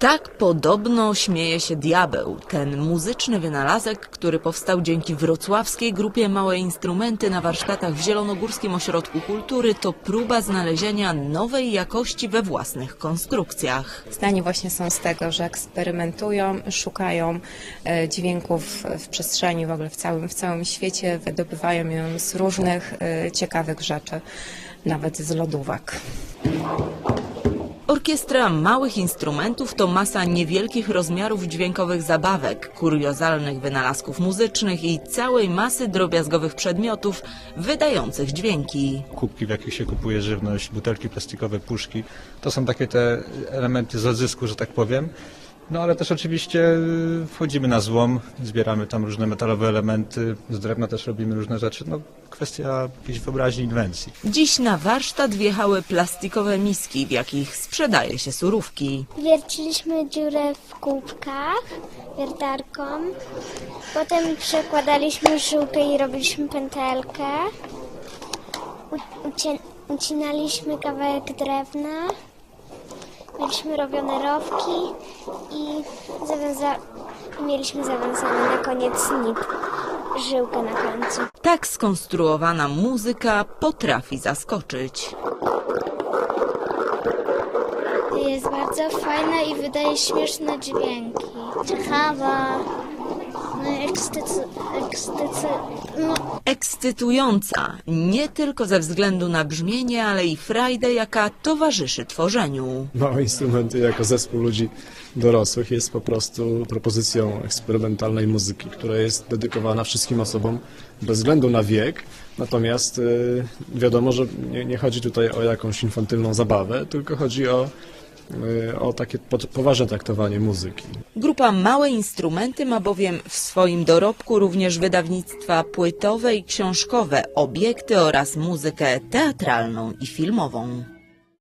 Tak podobno śmieje się diabeł, ten muzyczny wynalazek, który powstał dzięki wrocławskiej grupie Małe Instrumenty na warsztatach w Zielonogórskim Ośrodku Kultury, to próba znalezienia nowej jakości we własnych konstrukcjach. Znani właśnie są z tego, że eksperymentują, szukają e, dźwięków w przestrzeni, w ogóle w całym, w całym świecie, wydobywają ją z różnych e, ciekawych rzeczy, nawet z lodówek. Orkiestra małych instrumentów to masa niewielkich rozmiarów dźwiękowych zabawek, kuriozalnych wynalazków muzycznych i całej masy drobiazgowych przedmiotów wydających dźwięki. kubki, w jakich się kupuje żywność, butelki plastikowe, puszki. To są takie te elementy z odzysku, że tak powiem. No ale też oczywiście y, wchodzimy na złom, zbieramy tam różne metalowe elementy, z drewna też robimy różne rzeczy. No kwestia jakiejś wyobraźni, inwencji. Dziś na warsztat wjechały plastikowe miski, w jakich sprzedaje się surówki. Wierciliśmy dziurę w kubkach wiertarką. Potem przekładaliśmy żyłkę i robiliśmy pętelkę. Ucinaliśmy kawałek drewna. Mieliśmy robione rowki i zawiąza, mieliśmy zawiązane na koniec nit. Żyłkę na końcu. Tak skonstruowana muzyka potrafi zaskoczyć. Jest bardzo fajna i wydaje śmieszne dźwięki. Ciekawa. No, ekscycy, ekscycy, no, Ekscytująca, nie tylko ze względu na brzmienie, ale i frajdę, jaka towarzyszy tworzeniu. Małe instrumenty jako zespół ludzi dorosłych jest po prostu propozycją eksperymentalnej muzyki, która jest dedykowana wszystkim osobom bez względu na wiek. Natomiast y, wiadomo, że nie, nie chodzi tutaj o jakąś infantylną zabawę, tylko chodzi o, o takie po- poważne traktowanie muzyki. Grupa Małe Instrumenty ma bowiem w swoim dorobku również wydawnictwa płytowe i książkowe, obiekty oraz muzykę teatralną i filmową.